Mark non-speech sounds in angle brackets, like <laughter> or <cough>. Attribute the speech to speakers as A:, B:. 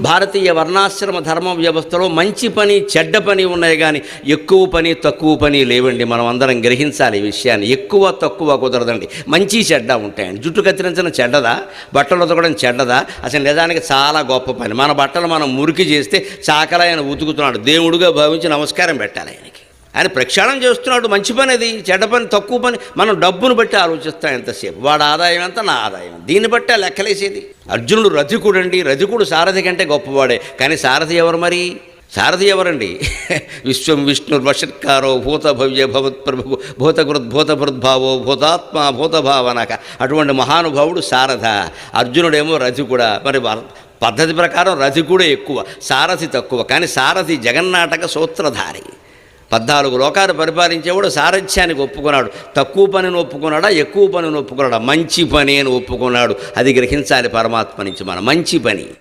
A: భారతీయ వర్ణాశ్రమ ధర్మ వ్యవస్థలో మంచి పని చెడ్డ పని ఉన్నాయి కానీ ఎక్కువ పని తక్కువ పని లేవండి. మనం అందరం గ్రహించాలి ఈ విషయాన్ని. ఎక్కువ తక్కువ కుదరదండి. మంచి చెడ్డ ఉంటాయండి. జుట్టు కత్తిరించడం చెడ్డదా? బట్టలు ఉతకడం చెడ్డదా? అసలు నిజానికి చాలా గొప్ప పని. మన బట్టలు మనం మురికి చేస్తే చాకలా ఆయన ఉతుకుతున్నాడు. దేవుడుగా భావించి నమస్కారం పెట్టాలి ఆయనకి. ఆయన ప్రక్షాళన చేస్తున్నాడు మంచి పని అది చెడ్డ పని తక్కువ పని. మనం డబ్బును బట్టి ఆలోచిస్తాం ఎంతసేపు. వాడు ఆదాయం ఎంత? నా ఆదాయం. దీన్ని బట్టి ఆ లెక్కలేసేది. అర్జునుడు రథికుడు అండి రథికుడు సారథి కంటే గొప్పవాడే. కానీ సారథి ఎవరు మరి? సారథి ఎవరండి? <laughs> విశ్వం విష్ణు వషత్కారో భూత భవ్య భవత్ప్రభు భూతభృద్భావో భూతాత్మ భూతభావనక. అటువంటి మహానుభావుడు సారథ. అర్జునుడేమో రథికుడా. మరి పద్ధతి ప్రకారం రథికుడే ఎక్కువ సారథి తక్కువ. కానీ సారథి జగన్నాటక సూత్రధారి. పద్నాలుగు లోకాలు పరిపాలించేవాడు సారథ్యానికి ఒప్పుకున్నాడు. తక్కువ పనిని ఒప్పుకున్నాడా? ఎక్కువ పనిని ఒప్పుకున్నాడా? మంచి పని అని ఒప్పుకున్నాడు. అది గ్రహించాలి పరమాత్మ నుంచి మన. మంచి పని.